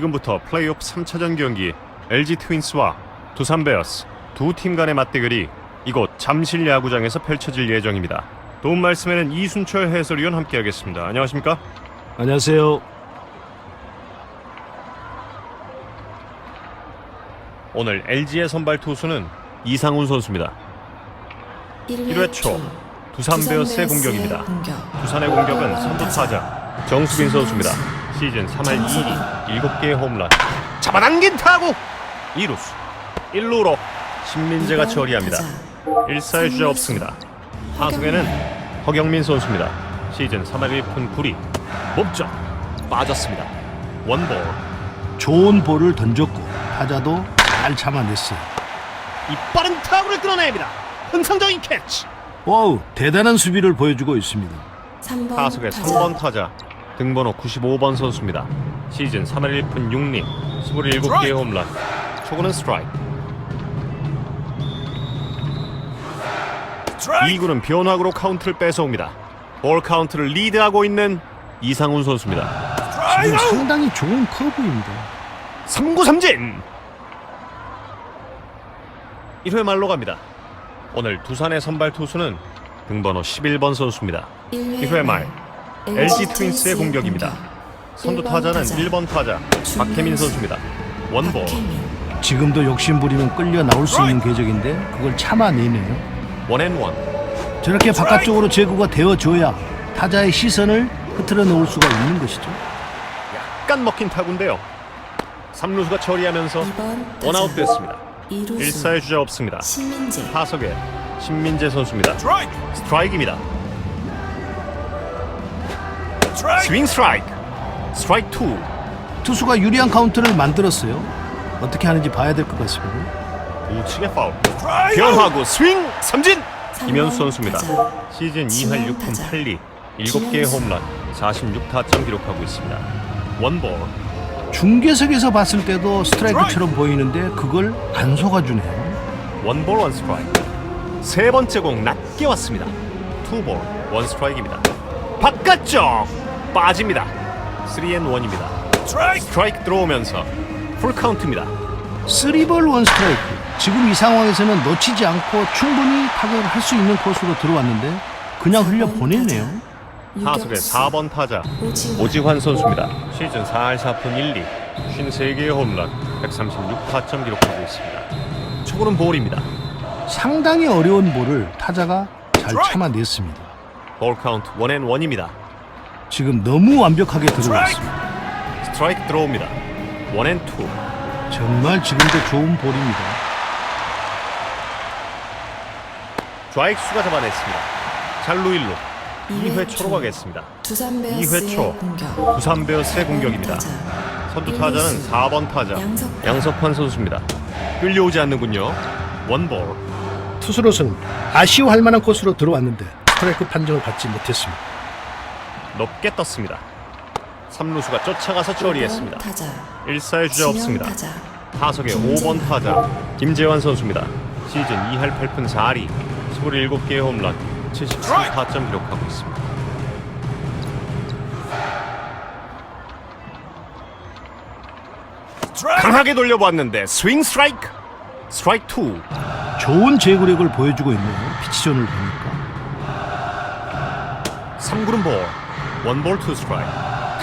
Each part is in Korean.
지금부터 플레이오프 3차전 경기 LG 트윈스와 두산 베어스 두 팀 간의 맞대결이 이곳 잠실 야구장에서 펼쳐질 예정입니다. 도움 말씀에는 이순철 해설위원 함께하겠습니다. 안녕하십니까? 안녕하세요. 오늘 LG의 선발 투수는 이상훈 선수입니다. 1회 초 두산 베어스의 공격입니다. 두산의 공격은 선두 타자 정수빈 선수입니다. 시즌 3할 2리 7개의 홈런 잡아당긴 타구 2루수 1루로 신민재가 처리합니다. 1사의 주자 없습니다. 타석에는 허경민 선수입니다. 시즌 3할 1푼 9리 몸쪽 빠졌습니다. 원볼 좋은 볼을 던졌고 타자도 잘 참아냈어요. 이 빠른 타구를 끌어냅니다. 흥상적인 캐치. 와우, 대단한 수비를 보여주고 있습니다. 타석의 3번 타자 등번호 95번 선수입니다. 시즌 3할 1푼 6리 27개의 홈런 초구는 스트라이크 2구는 변화구로 카운트를 뺏어옵니다. 볼 카운트를 리드하고 있는 이상훈 선수입니다. 지금 상당히 좋은 커브입니다. 3구 삼진 1회 말로 갑니다. 오늘 두산의 선발 투수는 등번호 11번 선수입니다. 1회 말 LG 트윈스의 공격입니다. 선두 타자는 1번 타자 박혜민 선수입니다. 원볼 지금도 욕심 부리면 끌려 나올 수 있는 궤적인데 그걸 참아내네요. 원앤원 저렇게 바깥쪽으로 제구가 되어줘야 타자의 시선을 흐트러 놓을 수가 있는 것이죠. 약간 먹힌 타구인데요. 3루수가 처리하면서 원아웃 됐습니다. 1사의 주자 없습니다. 신민재 타석에 신민재 선수입니다. 스트라이크입니다. 스윙 스트라이크. 스트라이크 2. 투수가 유리한 카운트를 만들었어요. 어떻게 하는지 봐야 될 것 같습니다. 우측의 파울. 변화구 스윙 삼진. 김현수 선수입니다. 시즌 2할 6푼 8리 7개의 홈런 46타점 기록하고 있습니다. 원볼 중계석에서 봤을 때도 스트라이크처럼 보이는데 그걸 안 속아주네요. 원볼 원 스트라이크 세 번째 공 낮게 왔습니다 투볼 원 스트라이크입니다 바깥쪽 빠집니다. 3앤1입니다. 스트라이크! 들어오면서 풀 카운트입니다. 쓰리볼 원 스트라이크. 지금 이 상황에서는 놓치지 않고 충분히 타격을 할 수 있는 코스로 들어왔는데 그냥 흘려 보내네요. 타석의 4번 타자 오지환 선수입니다. 시즌 4할 4푼 1리 53개의 홈런 136타점 기록하고 있습니다. 초구는 볼입니다. 상당히 어려운 볼을 타자가 잘 참아냈습니다. 볼 카운트 원앤원입니다 지금 너무 완벽하게 들어왔습니다. 스트라이크 들어옵니다 원앤투 정말 지금도 좋은 볼입니다. 좌익수가 잡아냈습니다 잘루 1루 2회 초로 가겠습니다 두산 2회 초 공격 두산 베어스의 공격입니다. 선두 타자는 4번 타자 양석환. 양석환 선수입니다. 끌려오지 않는군요. 원볼 투수로서는 아쉬워할 만한 코스로 들어왔는데 스트라이크 판정을 받지 못했습니다. 높게 떴습니다. 3루수가 쫓아가서 처리했습니다. 타자 1사의 주자 없습니다. 타자 타석의 5번 타자 김재환 선수입니다. 시즌 2할 8푼 4리 27개의 홈런 77타점 기록하고 있습니다. 강하게 돌려보았는데 스윙 스트라이크 스트라이크 2 좋은 제구력을 보여주고 있네요. 피치존을 보니까 3구는 볼 원볼 투 스트라이크.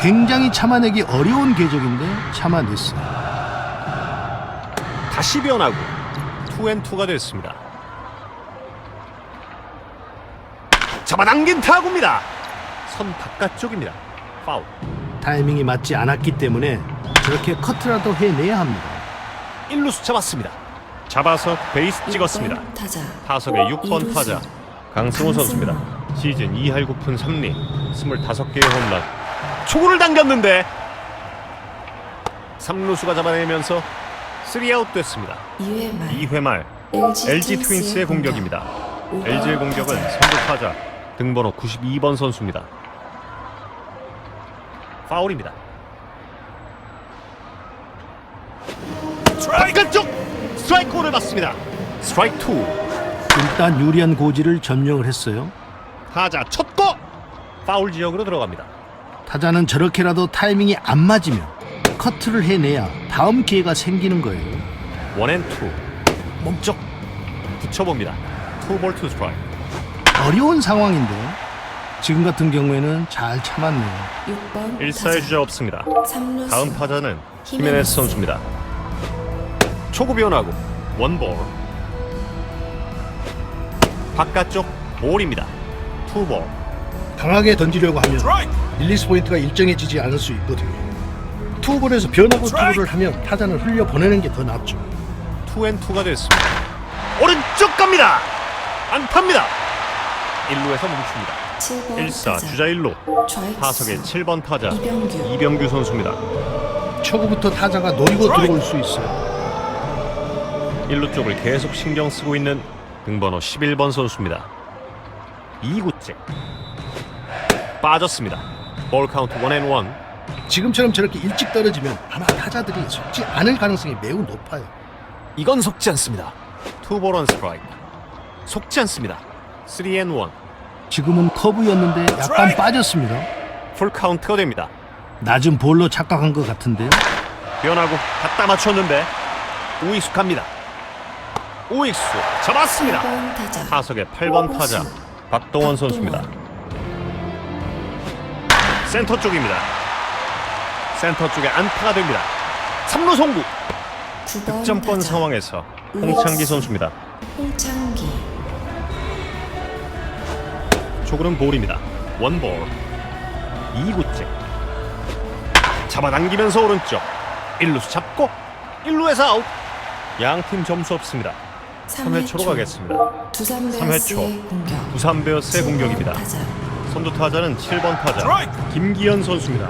굉장히 참아내기 어려운 궤적인데 참아냈어요. 다시 변하고 투앤투가 됐습니다. 잡아당긴 타구입니다. 선 바깥쪽입니다. 파울. 타이밍이 맞지 않았기 때문에 저렇게 커트라도 해내야 합니다. 1루수 잡았습니다. 잡아서 베이스 찍었습니다. 타자. 타석의 6번 타자. 강승호 선수입니다 시즌 2할 9푼 3리 25개의 홈런 초구를 당겼는데 3루수가 잡아내면서 3아웃 됐습니다 2회 말 2회 말 LG 트윈스의 공격입니다. LG의 공격은 선두 타자 등번호 92번 선수입니다. 파울입니다. 바깥쪽 스트라이크 를 받습니다. 스트라이크 2 일단 유리한 고지를 점령을 했어요. 타자 첫거 파울 지역으로 들어갑니다. 타자는 저렇게라도 타이밍이 안 맞으면 커트를 해내야 다음 기회가 생기는 거예요. 원앤투 몸쪽 붙여봅니다. 투볼 투 스트라이크. 어려운 상황인데 지금 같은 경우에는 잘 참았네요. 6번 1사의 주자 없습니다. 3루수 다음 타자는 히메네스 선수입니다. 초구 변화구 원볼 바깥쪽 볼입니다. 투볼 강하게 던지려고 하면 릴리스 포인트가 일정해지지 않을 수 있거든요. 투볼에서 변화구 투구를 하면 타자는 흘려 보내는 게 더 낫죠. 투앤투가 됐습니다. 오른쪽 갑니다. 안타입니다. 1루에서 멈춥니다. 7번 1사 타자 주자 1루 좌익수 타석의 7번 타자 이병규. 이병규 선수입니다. 초구부터 타자가 노리고 들어올 수 있어요. 1루 쪽을 계속 신경 쓰고 있는 등번호 11번 선수입니다. 2구째 빠졌습니다. 볼 카운트 원앤 원. 지금처럼 저렇게 일찍 떨어지면 아마 타자들이 속지 않을 가능성이 매우 높아요. 이건 속지 않습니다. 투볼 원 스트라이크. 속지 않습니다. 3앤 1. 지금은 커브였는데 약간 빠졌습니다. 풀 카운트가 됩니다. 낮은 볼로 착각한 것 같은데요. 변하고 갖다 맞췄는데 우익수 갑니다. 우익수 잡았습니다. 8번 타자 타석의 8번 타자 호수. 박동원 선수입니다. 센터 쪽입니다. 센터 쪽에 안타가 됩니다. 3루 송구 9번 득점권 상황에서 홍창기. 선수입니다. 홍창기 초구는 볼입니다. 원볼 2구째 잡아당기면서 오른쪽 1루수 잡고 1루에서 아웃 양팀 점수 없습니다. 3회 초로 가겠습니다. 두산 3회 초. 베어스의 공격 부산 베어스의 7번 공격입니다. 타자 선두 타자는 7번 타자 김기현 선수입니다.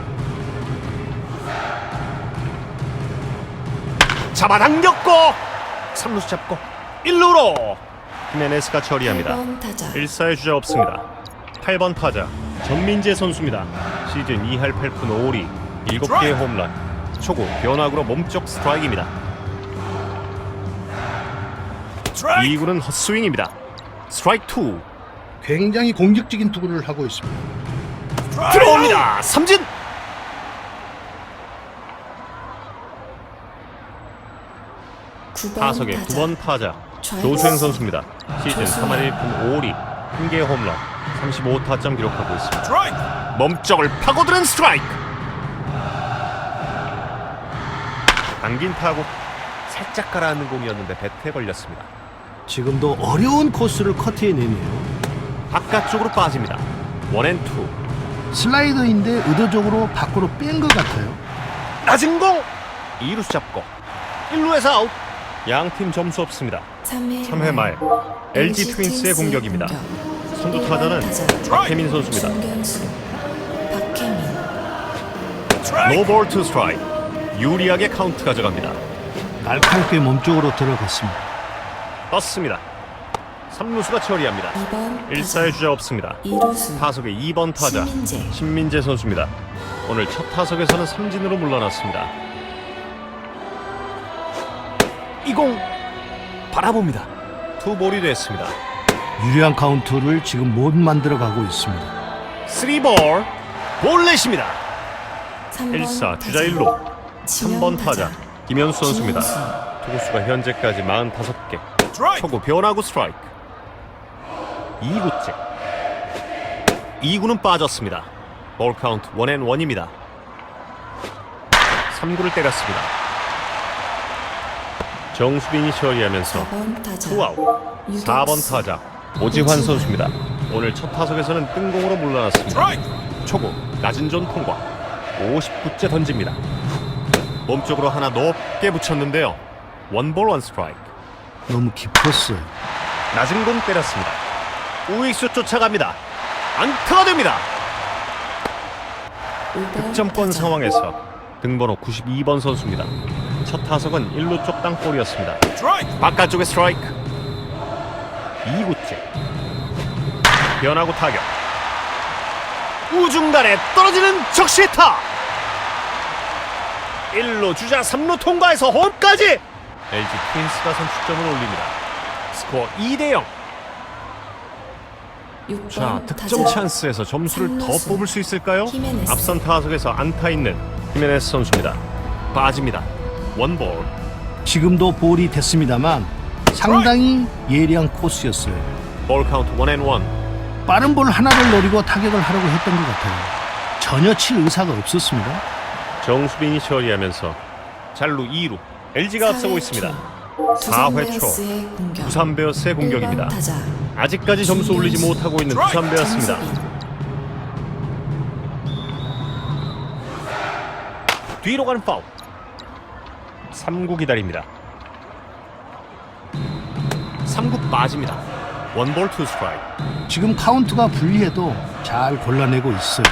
잡아당겼고 3루수 잡고 1루로 히메네스가 처리합니다. 8번 타자 1사의 주자 없습니다. 8번 타자 전민재 선수입니다. 시즌 2할 8푼 5리 7개의 홈런 초구 변화구로 몸쪽 스트라이크입니다. 2구는 헛스윙입니다. 스트라이크 2 굉장히 공격적인 투구를 하고 있습니다. 들어옵니다. 삼진 타석의 9번 타자 조수행 선수입니다. 시즌 3할 1푼 5리 1개의 홈런 35타점 기록하고 있습니다. 몸쪽을 파고드는 스트라이크 당긴 타고 살짝 가라앉는 공이었는데 배트에 걸렸습니다. 지금도 어려운 코스를 커트해내네요. 바깥쪽으로 빠집니다. 원앤투 슬라이더인데 의도적으로 밖으로 뺀 것 같아요. 낮은 공 2루수 잡고 1루에서 아웃 양팀 점수 없습니다. 3회, 3회 말 LG 트윈스의 공격입니다. 선두 타자는 박혜민 선수입니다. 박혜민 노볼 투 스트라이크 유리하게 카운트 가져갑니다. 날카롭게 몸쪽으로 들어갔습니다. 떴습니다. 3루수가 처리합니다. 2번 1사의 주자 없습니다. 2루수 타석의 2번 타자 신민재. 신민재 선수입니다. 오늘 첫 타석에서는 삼진으로 물러났습니다. 이공 바라봅니다. 투볼이 됐습니다. 유리한 카운트를 지금 못 만들어 가고 있습니다. 3볼 볼넷입니다. 3번 1사 주자 타자. 1루 지명 3번 타자 김현수 선수입니다. 투구수가 현재까지 45개. 초구 변화구 스트라이크. 2구째. 2구는 빠졌습니다. 볼 카운트 원앤 원입니다. 3구를 때렸습니다. 정수빈이 처리하면서 4번 타자 투아웃. 유격수. 4번 타자 오지환 선수입니다. 오늘 첫 타석에서는 뜬공으로 물러났습니다. 초구 낮은 존 통과 59째 던집니다. 몸쪽으로 하나 높게 붙였는데요. 원볼 원 스트라이크. 너무 깊었어요. 낮은 공 때렸습니다. 우익수 쫓아갑니다. 안타가 됩니다. 5번 득점권. 상황에서 등번호 92번 선수입니다. 첫 타석은 1루 쪽 땅볼이었습니다. 바깥쪽에 스트라이크. 2구째. 변하고 타격. 우중간에 떨어지는 적시타. 1루 주자 3루 통과해서 홈까지. LG 트윈스가 선취점을 올립니다. 스코어 2대 0. 6번 자, 득점 타자. 찬스에서 점수를 더. 뽑을 수 있을까요? 히메네스. 앞선 타석에서 안타 있는 히메네스 선수입니다. 빠집니다. 원볼 지금도 볼이 됐습니다만 상당히 예리한 코스였어요. 볼 카운트 원앤원 빠른 볼 하나를 노리고 타격을 하려고 했던 것 같아요. 전혀 칠 의사가 없었습니다. 정수빈이 처리하면서 잘루 2루 LG가 앞서고 있습니다. 4회 초 두산 베어스의 공격입니다. 아직까지 점수 올리지 못하고 있는 두산 베어스입니다. 뒤로 가는 파울. 3구 기다립니다. 3구 빠집니다. 원볼 투 스트라이크. 지금 카운트가 불리해도 잘 골라내고 있어요.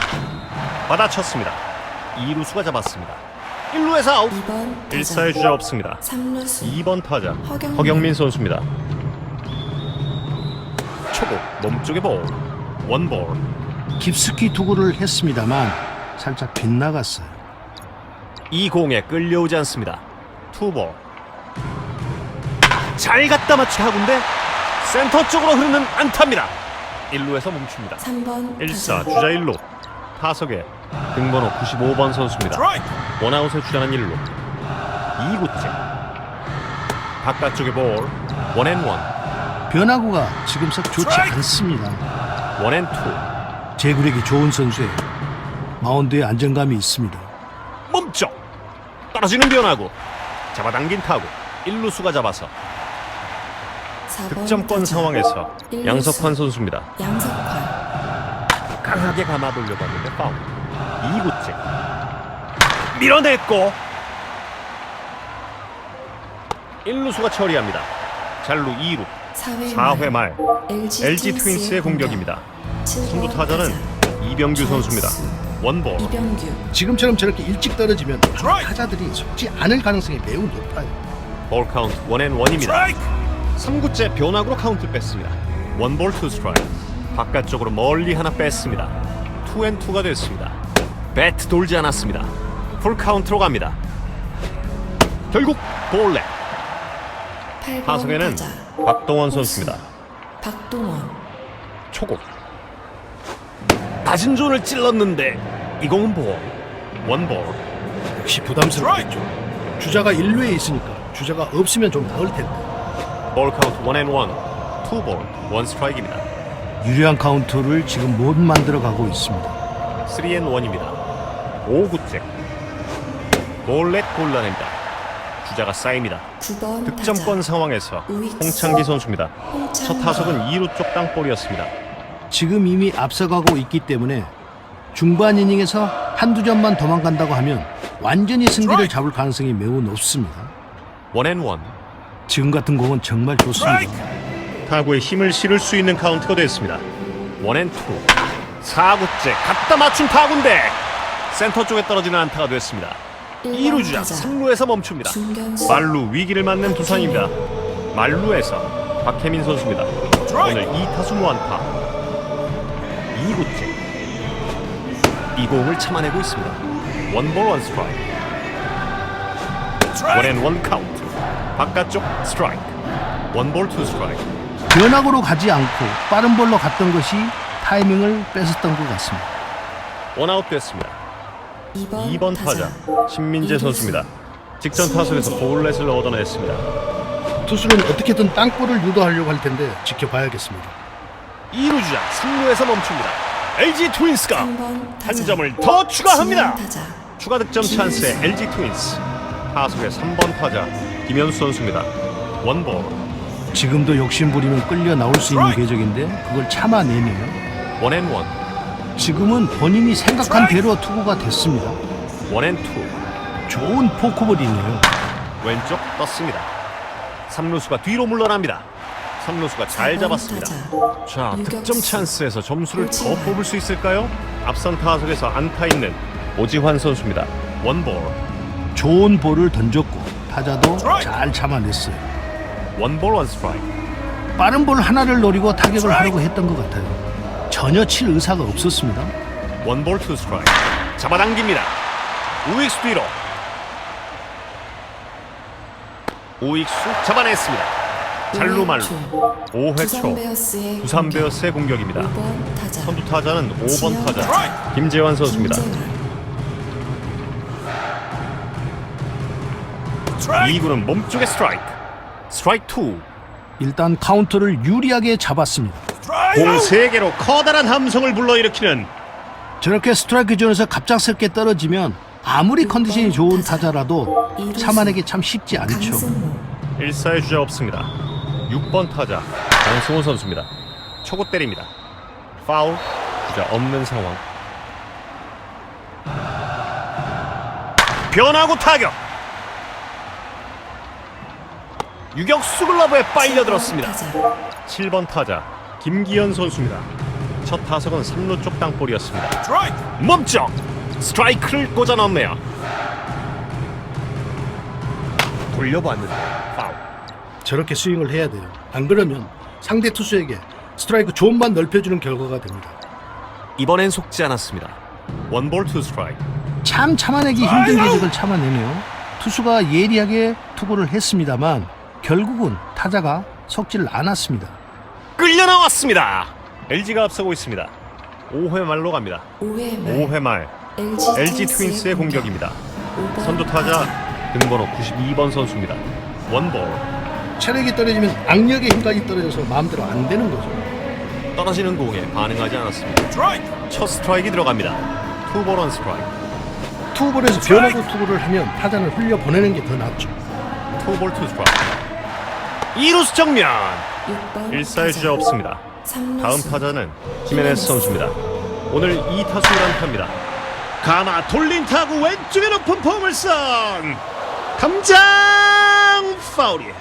받아쳤습니다. 2루수가 잡았습니다. 1루에서 아웃. 2번 1사의 주자 없습니다. 3루수 2번 타자 허경민. 허경민 선수입니다. 초고 몸쪽에 볼 원볼 깊숙이 투구를 했습니다만 살짝 빗나갔어요. 이 공에 끌려오지 않습니다. 투볼 잘 갖다 맞춘 타구인데 센터 쪽으로 흐르는 안타입니다. 1루에서 멈춥니다. 3번 1사 주자 1루 타석에 등번호 95번 선수입니다. 원아웃에 주자는 1루. 2구째. 바깥쪽에 볼 원앤원. 변화구가 지금 썩 좋지 않습니다. 원앤투. 제구력이 좋은 선수예요. 마운드에 안정감이 있습니다. 멈쩍. 떨어지는 변화구. 잡아당긴 타구. 1루수가 잡아서 득점권 상황에서 양석환 선수입니다. 양석환 강하게 감아보려고 하는데 파울. 2구째. 밀어냈고. 1루수가 처리합니다. 잘루 2루. 4회, 4회 말. LG, LG 트윈스의 공격입니다. 선두 7번 타자는 이병규 선수입니다. 원볼. 이병규. 지금처럼 저렇게 일찍 떨어지면 타자들이 속지 않을 가능성이 매우 높아요. 볼 카운트 원앤 원입니다. 3구째 변화구로 카운트 뺐습니다. 원볼 투 스트라이크 바깥쪽으로 멀리 하나 뺐습니다. 투앤투가 됐습니다. 배트 돌지 않았습니다. 풀 카운트로 갑니다. 결국 볼넷. 8번 타석에는 타자. 박동원 선수입니다. 박동원. 초고 낮은 존을 찔렀는데 이 공은 볼. 원볼. 역시 부담스럽겠죠. 주자가 1루에 있으니까 주자가 없으면 좀 나을 텐데. 볼 카운트 원앤원. 투볼. 원 스트라이크입니다 유리한 카운트를 지금 못 만들어 가고 있습니다. 3앤1입니다 5구째 볼넷 골라냅니다 주자가 쌓입니다 9번 득점권 타자 상황에서. 홍창기 선수입니다 홍창기. 첫 타석은 2루 쪽 땅볼이었습니다 지금 이미 앞서가고 있기 때문에 중반 이닝에서 한두 점만 도망간다고 하면 완전히 승기를 잡을 가능성이 매우 높습니다. 원앤원 지금 같은 공은 정말 좋습니다. 타구에 힘을 실을 수 있는 카운트가 됐습니다. 원앤투. 4구째 갖다 맞춘 타구인데 센터 쪽에 떨어지는 안타가 됐습니다. 2루 주자 3루에서 멈춥니다. 말루 위기를 맞는 두산입니다. 말루에서 박혜민 선수입니다. 오늘 2타수 무안타. 2구째. 이 공을 참아내고 있습니다. 원볼 원 스트라이크. 원앤원 카운트. 바깥쪽 스트라이크. 원볼 투 스트라이크 변화구로 가지 않고 빠른 볼로 갔던 것이 타이밍을 뺏었던 것 같습니다. 원아웃 됐습니다. 2번, 2번 타자 신민재 이루수. 선수입니다. 직전 타석에서 볼넷을 얻어냈습니다. 투수는 어떻게든 땅볼을 유도하려고 할 텐데 지켜봐야겠습니다. 2루 주자 3루에서 멈춥니다. LG 트윈스가 3번 한 타자 점을 더 추가합니다. 타자 추가 득점 찬스의 LG 트윈스 타석의 3번 타자 김현수 선수입니다. 원볼 지금도 욕심 부리면 끌려 나올 수 있는 궤적인데 그걸 참아내네요. 원앤원 지금은 본인이 생각한 대로 투구가 됐습니다. 원앤투 좋은 포크볼이네요. 왼쪽 떴습니다. 3루수가 뒤로 물러납니다. 3루수가 잘 4번 잡았습니다. 자. 득점 찬스에서 점수를 더. 뽑을 수 있을까요? 앞선 타석에서 안타 있는 오지환 선수입니다. 원볼 좋은 볼을 던졌고 타자도 잘 참아냈어요. 원볼 원 스트라이크 빠른 볼 하나를 노리고 타격을 하려고 했던 것 같아요. 전혀 칠 의사가 없었습니다. 원볼 투 스트라이크 잡아당깁니다. 우익수 뒤로 우익수 잡아냈습니다. 잘루 말루 5회 두산 초 공격. 베어스의 공격입니다. 5번 타자 선두 타자는 5번 지명 타자 김재환 선수입니다. 김재환. 2구는 몸쪽에 스트라이크. 스트라이크 2. 일단 카운트를 유리하게 잡았습니다. 공 3개로 커다란 함성을 불러일으키는 저렇게 스트라이크 존에서 갑작스럽게 떨어지면 아무리 컨디션이 좋은 타자라도 참아내기 참 쉽지 않죠. 강승호 1사의 주자 없습니다. 6번 타자 강승호 선수입니다. 초고 때립니다. 파울 주자 없는 상황. 변화구 타격. 유격수 글러브에 빨려들었습니다. 타자 7번 타자 김기현 선수입니다. 첫 타석은 3루 쪽 땅볼이었습니다. 멈쩍 스트라이크를 꽂아 넣네요. 돌려봤는데 파울. 저렇게 스윙을 해야 돼요. 안 그러면 상대 투수에게 스트라이크 존만 넓혀주는 결과가 됩니다. 이번엔 속지 않았습니다. 원볼 투 스트라이크. 참 참아내기 힘든 기적을 참아내네요. 투수가 예리하게 투구를 했습니다만 결국은 타자가 속지를 않았습니다. 끌려 나왔습니다. LG가 앞서고 있습니다. 5회 말로 갑니다. 5회 말 5회 말 LG, LG 트윈스의 공격입니다. 선두 타자 등번호 92번 선수입니다. 원볼 체력이 떨어지면 악력의 힘까지 떨어져서 마음대로 안 되는 거죠. 떨어지는 공에 반응하지 않았습니다. 첫 스트라이크 들어갑니다. 투볼 원 스트라이크. 투볼에서 변화구 투구를 하면 타자는 흘려 보내는 게 더 낫죠. 투볼 투 스트라이크. 2루수 정면 6번 1사의 주자 없습니다. 다음 타자는 히메네스 선수입니다. 오늘 2타수 1안타입니다. 가마 돌린 타구 왼쪽에 높은 포물선 감장 파울이에요.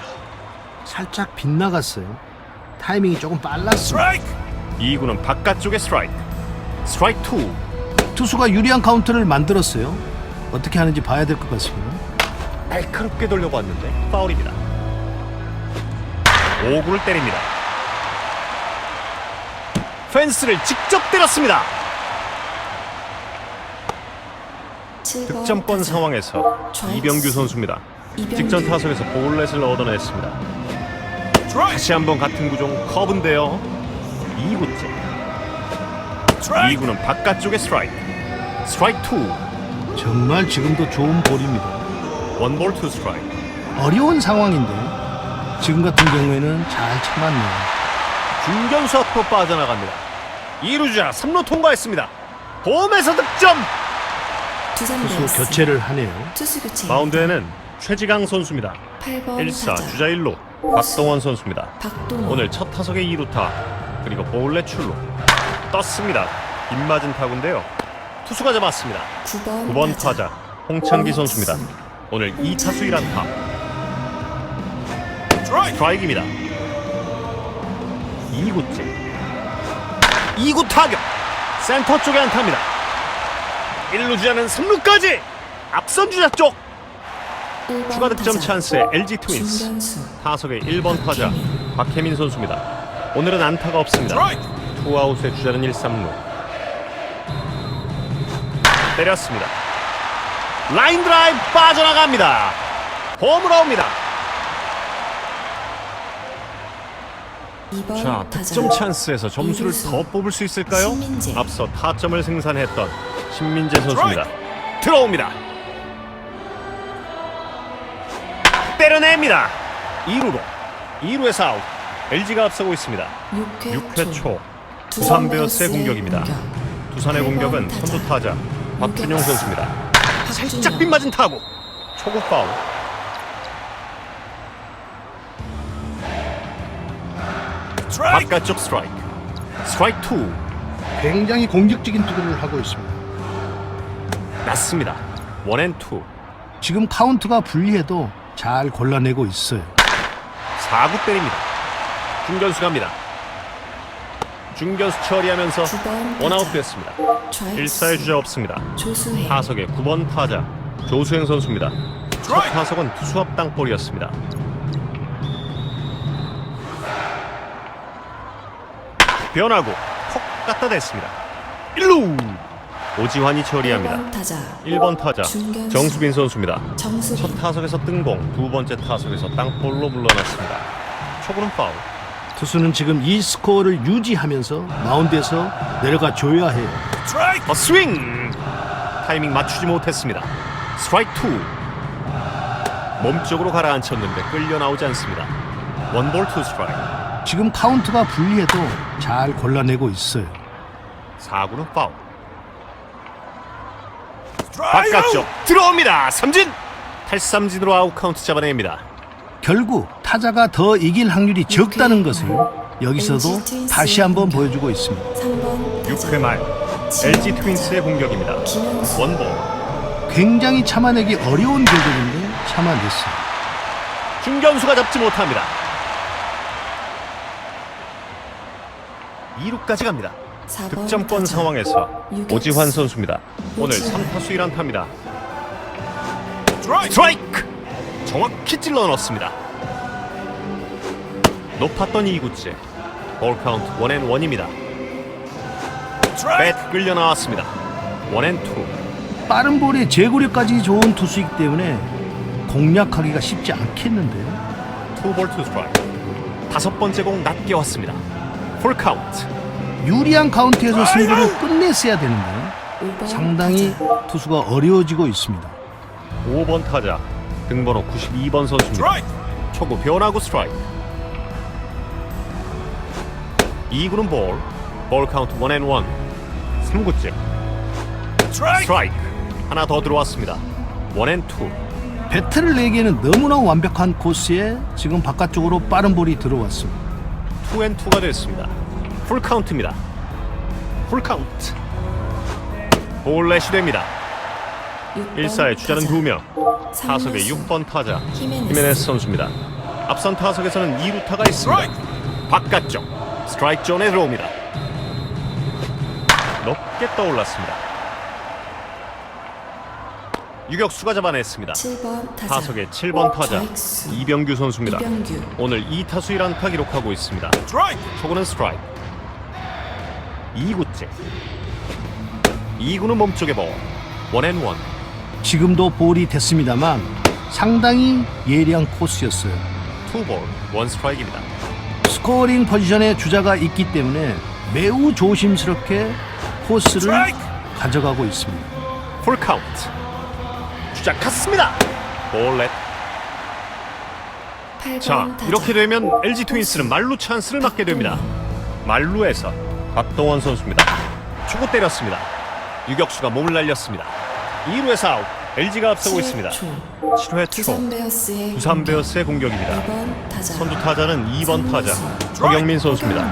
살짝 빗나갔어요. 타이밍이 조금 빨랐습니다. 2구는 바깥쪽에 스트라이크. 스트라이크 2. 투수가 유리한 카운트를 만들었어요. 어떻게 하는지 봐야 될 것 같습니다. 날카롭게 돌려봤는데 파울입니다. 5구를 때립니다. 펜스를 직접 때렸습니다. 득점권 상황에서 이병규 선수입니다. 직전 타석에서 볼넷을 얻어냈습니다. 다시 한번 같은 구종 커브인데요. 2구째. 2구는 바깥쪽에 스트라이크. 스트라이크 2. 정말 지금도 좋은 볼입니다. 원볼 투 스트라이크. 어려운 상황인데 지금 같은 경우에는 잘 참았네요. 중견수 앞으로 빠져나갑니다. 2루주자 3루 통과했습니다. 홈에서 득점. 투수 교체를 하네요. 투수 교체 마운드에는 최지강 선수입니다. 8번 1사 타자 주자 1루 박동원 선수입니다. 박동원 오늘 첫 타석의 2루타 그리고 볼넷 출루 떴습니다. 빗맞은 타구인데요. 투수가 잡았습니다. 9번, 9번 타자 홍창기 선수입니다. 오늘 2타수 1안타 스트라이크입니다. 2구째 2구 타격 센터 쪽에 안타입니다. 1루 주자는 3루까지 앞선 주자 쪽 1번 추가 득점. 찬스의 LG 트윈스 타석의 1번 타자 박혜민 선수입니다. 오늘은 안타가 없습니다. 투아웃의 주자는 1, 3루. 때렸습니다. 라인 드라이브 빠져나갑니다. 홈으로 옵니다. 자, 득점 찬스에서 점수를. 더 뽑을 수 있을까요? 신민재. 앞서 타점을 생산했던 신민재 선수입니다. 들어옵니다. 때려냅니다. 2루로. 2루에서 아웃. LG가 앞서고 있습니다. 6회, 6회 초 두산 베어스의 공격입니다. 두산의 공격은 선두 타자 박준영 선수입니다. 살짝 빗맞은 타구. 초구 파울. 바깥쪽 스트라이크. 스트라이크 2. 굉장히 공격적인 투구를 하고 있습니다. 맞습니다. 원앤 투. 지금 카운트가 불리해도 잘 골라내고 있어요. 4구 때립니다. 중견수 갑니다. 중견수 처리하면서 9번 원아웃 됐습니다. 1사의 주자 없습니다. 타석의 9번 타자 조수행 선수입니다. 첫 타석은 투수 앞 땅볼이었습니다. 변화구 콕 갖다 댔습니다. 1루 오지환이 처리합니다. 1번 타자 1번 타자 중견수. 정수빈 선수입니다. 정수빈 첫 타석에서 뜬공, 두 번째 타석에서 땅볼로 물러났습니다. 초구는 파울. 투수는 지금 이 스코어를 유지하면서 마운드에서 내려가 줘야 해요. 어, 스윙! 타이밍 맞추지 못했습니다. 스트라이크 2. 몸쪽으로 가라앉혔는데 끌려 나오지 않습니다. 원볼 투 스트라이크. 지금 카운트가 불리해도 잘 골라내고 있어요. 4구는 파울. 바깥쪽 들어옵니다. 삼진. 탈삼진으로 아웃 카운트 잡아냅니다. 결국 타자가 더 이길 확률이 적다는 것을 여기서도 다시 한번 보여주고 있습니다. 3번 6회 말 LG 트윈스의 공격입니다. 원볼. 굉장히 참아내기 어려운 궤적인데 참아냈어요. 중견수가 잡지 못합니다. 2루까지 갑니다. 4번 득점권. 상황에서. 오지환 선수입니다. 오늘 오지환. 3타수 1안타입니다. 스트라이크! 정확히 찔러 넣었습니다. 높았던 2구째. 볼 카운트 원앤 원입니다. 뱃 끌려 나왔습니다. 원앤 투. 빠른 볼에 제구력까지 좋은 투수이기 때문에 공략하기가 쉽지 않겠는데요. 투볼 투 스트라이크. 다섯 번째 공 낮게 왔습니다. 풀 카운트. 유리한 카운트에서 승부를 끝냈어야 되는데 5번 상당히. 투수가 어려워지고 있습니다. 5번 타자 등번호 92번 선수입니다. 초구 변화구 스트라이크. 2구는 볼. 볼 카운트 원앤 원. 3구째. 스트라이크. 하나 더 들어왔습니다. 원앤 투. 배트를 내기에는 너무나 완벽한 코스에 지금 바깥쪽으로 빠른 볼이 들어왔습니다. 투앤 투가 됐습니다. 풀 카운트입니다. 풀 카운트. 볼넷이 됩니다. 6번 1사의 주자는 타자. 2명. 타석의 삼루수. 6번 타자. 히메네스 선수입니다. 앞선 타석에서는 2루타가 있습니다. 바깥쪽 스트라이크 존에 들어옵니다. 높게 떠올랐습니다. 유격수가 잡아냈습니다. 7번 타자. 타석의 7번 타자 좌익수. 이병규 선수입니다. 이병규 오늘 2타수 1안타 기록하고 있습니다. 초구는 스트라이크. 2구째. 2구는 몸쪽에 볼. 원앤원. 지금도 볼이 됐습니다만 상당히 예리한 코스였어요. 투볼 원 스트라이크입니다. 스코어링 포지션에 주자가 있기 때문에 매우 조심스럽게 코스를 가져가고 있습니다. 풀 카운트 주자 갔습니다. 볼넷. 8번 자. 이렇게 되면 LG 트윈스는 말루 찬스를 맞게 됩니다. 말루에서 박동원 선수입니다. 초구 때렸습니다. 유격수가 몸을 날렸습니다. 2루에서 아웃. LG가 앞서고 있습니다. 7회 초 두산 베어스의 공격입니다. 2번 타자. 선두 타자는 2번 타자. 허경민 선수입니다.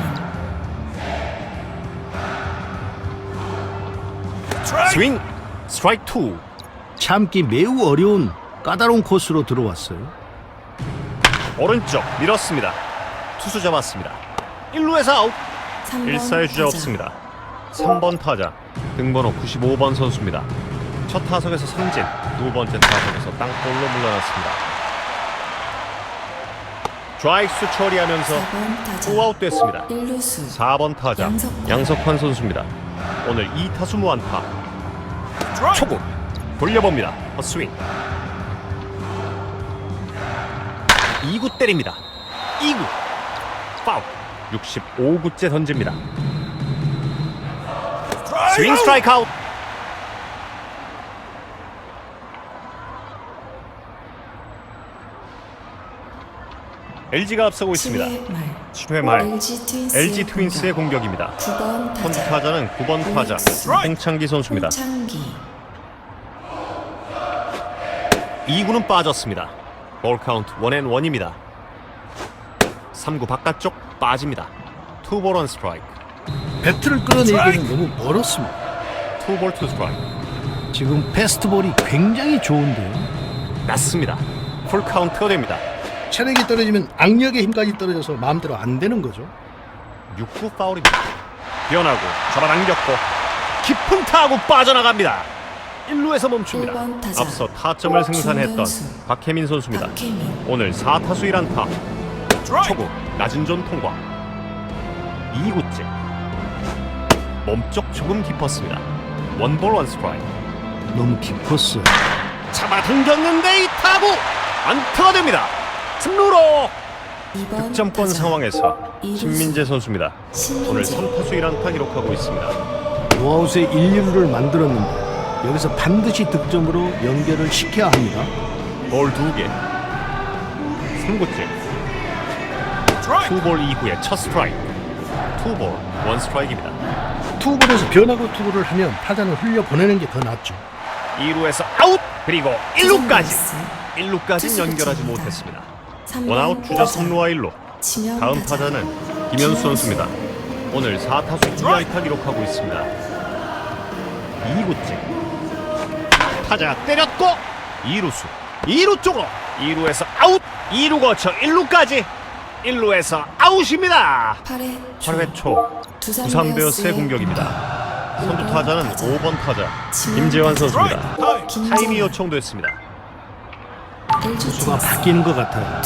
스윙. 스트라이크 2 참기 매우 어려운 까다로운 코스로 들어왔어요. 오른쪽 밀었습니다. 투수 잡았습니다. 1루에서 아웃. 3번 1사의 주자. 없습니다. 3번 타자 등번호 95번 선수입니다. 첫 타석에서 삼진, 두 번째 타석에서 땅볼로 물러났습니다. 좌익수 처리하면서 4번 타자. 투아웃 됐습니다. 1루수 4번 타자 양석환. 양석환 선수입니다. 오늘 2타수 무안타. 초구 돌려봅니다. 헛스윙. 2구 때립니다. 2구 파울. 65구째 던집니다. 스윙 스트라이크 아웃. LG가 앞서고 있습니다. 7회 말 7회 말 LG 트윈스의, LG 트윈스의 공격입니다. 9번 선두 타자. 타자는 9번 타자 홍창기 선수입니다. 홍창기 2구는 빠졌습니다. 볼 카운트 원앤 원입니다. 3구 바깥쪽 빠집니다. 투볼 원 스트라이크. 배트를 끌어내기에는 너무 멀었습니다. 투볼 투 스트라이크. 지금 패스트볼이 굉장히 좋은데요. 낮습니다. 풀 카운트가 됩니다. 체력이 떨어지면 악력의 힘까지 떨어져서 마음대로 안 되는 거죠. 6구 파울입니다. 변하고 잡아당겼고 깊은 타구 빠져나갑니다. 1루에서 멈춥니다. 타자. 앞서 타점을 생산했던 중견수. 박혜민 선수입니다. 박혜민 오늘 4타수 1안타 초구 낮은 존 통과 2구째 몸쪽 조금 깊었습니다 원볼 원 스트라이크 너무 깊었어요. 잡아 당겼는데 이 타구 안타가 됩니다 승루로 2번 득점권 타자. 상황에서 이루수. 신민재 선수입니다 오늘 신민재 3타수 1안타 기록하고 있습니다 노아웃의 1, 2루를 만들었는데 여기서 반드시 득점으로 연결을 시켜야 합니다. 볼 2개. 3구째. 투볼 이후에 첫 스트라이크. 투볼 원 스트라이크입니다. 투볼에서 변화구 투구를 하면 타자는 흘려 보내는 게 더 낫죠. 2루에서 아웃! 그리고 1루까지! 1루까지 연결하지 못했습니다. 원아웃 주자 3루와 1루 다음 타자는 김현수 선수입니다. 오늘 4타수 2안타 기록하고 있습니다. 2구째 타자 때렸고 2루수 2루 쪽으로 2루에서 아웃 2루 거쳐 1루까지 1루에서 아웃입니다. 8회 8회 초 두산 베어스의 공격입니다. 선두 타자는 5번 타자 김재환 선수입니다. 타임이 요청됐습니다. 수가 바뀌는 것 같아요.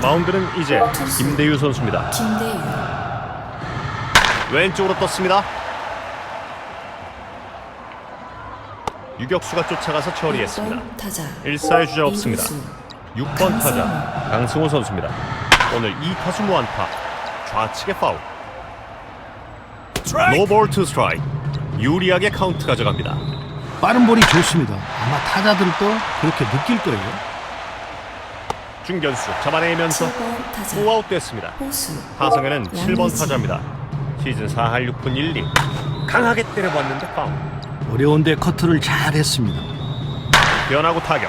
마운드는 이제 김대유 선수입니다. 김대유. 왼쪽으로 떴습니다 유격수가 쫓아가서 처리했습니다. 6번 타자. 1사의 주자 없습니다. 이루수. 6번 타자 강승호 선수입니다. 오늘 2타수 무안타 좌측에 파울. 노볼 투 스트라이크! 유리하게 카운트 가져갑니다. 빠른 볼이 좋습니다. 아마 타자들도 그렇게 느낄 거예요. 중견수 잡아내면서 7번 타자. 후아웃 됐습니다. 하성현은 7번 양의지. 타자입니다. 시즌 4할 6분 1리. 강하게 때려봤는데 파울 어려운데 커트를 잘 했습니다. 변하고 타격.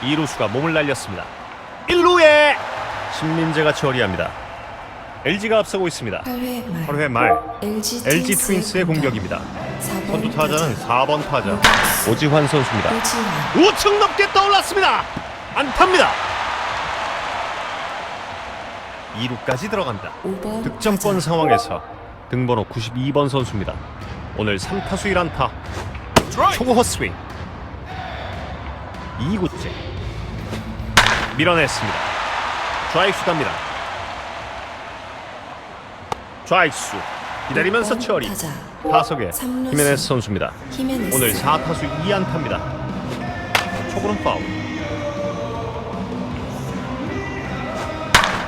2루수가 몸을 날렸습니다. 1루에 신민재가 처리합니다. LG가 앞서고 있습니다. 8회 말. 8회 말. LG, LG 트윈스의 공격입니다. 4번 선두 타자는 4번 타자. 오지환 선수입니다. 우측 높게 떠올랐습니다. 안타입니다. 2루까지 들어간다. 5번 득점권 상황에서 등번호 92번 선수입니다. 오늘 3타수 1안타 초구 헛스윙. 2구째. 밀어냈습니다. 좌익수 갑니다. 좌익수. 기다리면서 육번 처리. 타석에. 히메네스 선수입니다. 히메네스. 오늘 4타수 2안타입니다. 초구는 파울.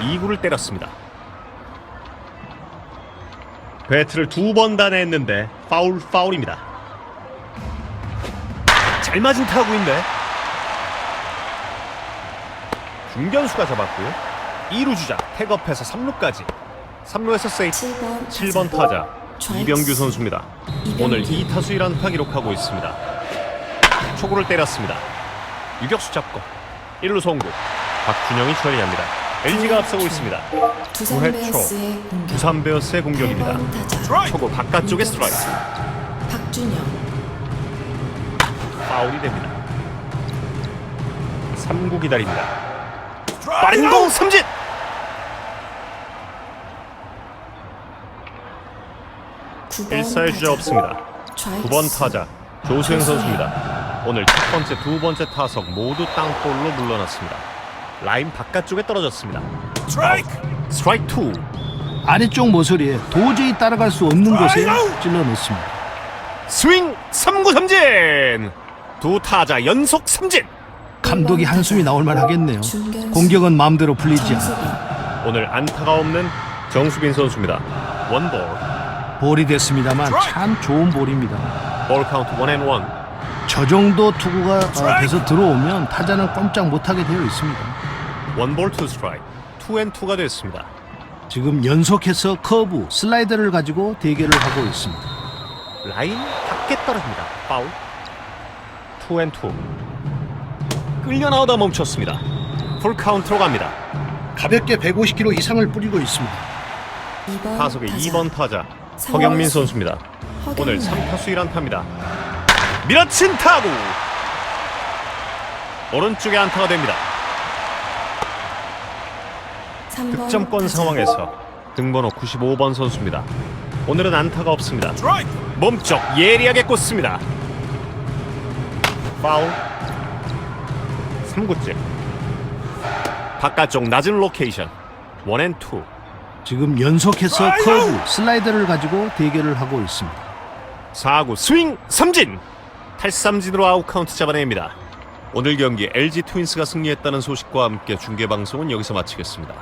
2구를 때렸습니다. 배트를 두 번 단회했는데 파울 파울입니다 잘 맞은 타구인데 중견수가 잡았고요 2루 주자 태업해서 3루까지 3루에서 세이프 7번 7번 타자. 이병규 선수입니다. 이병규. 오늘 2타수 1안타 기록하고 있습니다. 초구를 때렸습니다. 유격수 잡고 1루 송구 박준영이 처리합니다. LG가 앞서고 있습니다. 두산 구회 초. 베어스의 공격 두산 베어스의 공격입니다. 8번 타자 초구 바깥쪽에 스트라이크 박준영 파울이 됩니다. 3구 기다립니다. 빠른 공 삼진! 9번 1사의 주자 없습니다. 좌익수. 9번 타자 조수영 선수입니다. 오늘 첫 번째, 두 번째 타석 모두 땅볼로 물러났습니다. 라인 바깥쪽에 떨어졌습니다. 스트라이크! 스트라이크 2. 아래쪽 모서리에 도저히 따라갈 수 없는 곳에 찔러 넣습니다. 스윙 3구 삼진! 두 타자 연속 삼진! 감독이 한숨이 나올 만하겠네요. 공격은 마음대로 풀리지 않아. 오늘 안타가 없는 정수빈 선수입니다. 원볼. 볼이 됐습니다만 참 좋은 볼입니다. 볼 카운트 원앤 원. 저 정도 투구가 어, 돼서 들어오면 타자는 꼼짝 못하게 되어 있습니다. 원볼 투 스트라이크. 투앤투가 됐습니다. 지금 연속해서 커브, 슬라이더를 가지고 대결을 하고 있습니다. 라인 밖에 떨어집니다. 파울. 투앤투. 끌려 나오다 멈췄습니다. 풀 카운트로 갑니다. 가볍게 150km 이상을 뿌리고 있습니다. 2번 타석의 타자. 2번 타자. 허경민 선수입니다. 오늘 허경민. 3타수 1안타입니다. 밀어친 타구. 오른쪽에 안타가 됩니다. 3번 득점권 타자. 상황에서 등번호 95번 선수입니다. 오늘은 안타가 없습니다. 몸쪽 예리하게 꽂습니다. 파울. 3구째. 바깥쪽 낮은 로케이션. 원앤투. 지금 연속해서 커브, 슬라이더를 가지고 대결을 하고 있습니다. 4구 스윙 삼진. 탈삼진으로 아웃 카운트 잡아냅니다. 오늘 경기 LG 트윈스가 승리했다는 소식과 함께 중계 방송은 여기서 마치겠습니다.